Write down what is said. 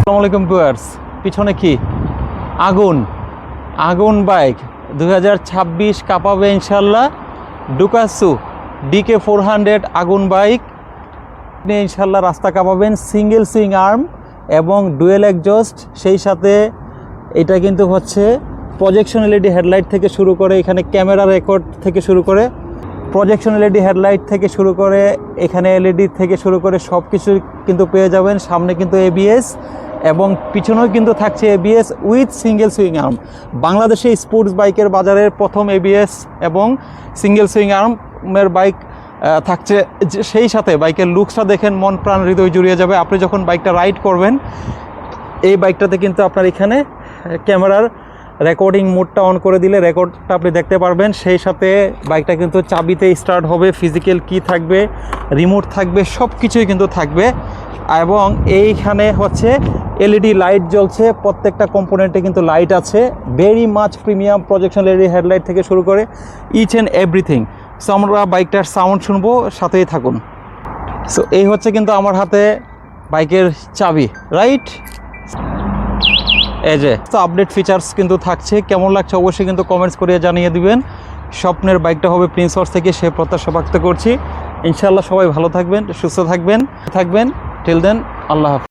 আসসালামু আলাইকুম ভিউয়ার্স। পিছনে কি? আগুন। আগুন বাইক। দু হাজার ছাব্বিশ কাপাবে ইনশাল্লাহ ডুকাসু ডিকে ফোর হান্ড্রেড আগুন বাইক। আপনি ইনশাল্লাহ রাস্তা কাঁপাবেন সিঙ্গেল সুইং আর্ম এবং ডুয়েল একজস্ট সেই সাথে এটা কিন্তু হচ্ছে প্রজেকশন এলইডি হেডলাইট থেকে শুরু করে এখানে ক্যামেরা রেকর্ড থেকে শুরু করে প্রজেকশন এলইডি হেডলাইট থেকে শুরু করে এখানে এলইডি থেকে শুরু করে সব কিছু কিন্তু পেয়ে যাবেন। সামনে কিন্তু এবিএস এবং পিছনেও কিন্তু থাকছে ABS with single swing arm বাংলাদেশে স্পোর্টস বাইকের বাজারের প্রথম এবিএস এবং সিঙ্গেল সুইং আর্মের বাইক থাকছে সেই সাথে বাইকের লুকসটা দেখেন, মন প্রাণ হৃদয় জুড়িয়ে যাবে। আপনি যখন বাইকটা রাইড করবেন, এই বাইকটাতে কিন্তু আপনার এখানে ক্যামেরার রেকর্ডিং মোডটা অন করে দিলে রেকর্ডটা আপনি দেখতে পারবেন। সেই সাথে বাইকটা কিন্তু চাবিতে স্টার্ট হবে ফিজিক্যাল কি থাকবে রিমোট থাকবে সব কিছুই কিন্তু থাকবে। এবং এইখানে হচ্ছে এলইডি লাইট জ্বলছে, প্রত্যেকটা কম্পোনেন্টে কিন্তু লাইট আছে। Very much premium projection LED headlight থেকে শুরু করে ইচ অ্যান্ড এভরিথিং সো আমরা বাইকটার সাউন্ড শুনব, সাথেই থাকুন। সো এই হচ্ছে কিন্তু আমার হাতে বাইকের চাবি রাইট এই যে, তো আপডেট ফিচার্স কিন্তু থাকছে। কেমন লাগছে অবশ্যই কিন্তু কমেন্টস করে জানিয়ে দিবেন। স্বপ্নের বাইকটা হবে প্রিন্স হর্স থেকে, সে প্রত্যাশা ব্যক্ত করছি। ইনশাল্লাহ সবাই ভালো থাকবেন, সুস্থ থাকবেন থাকবেন। টিল দেন আল্লাহ হাফিজ।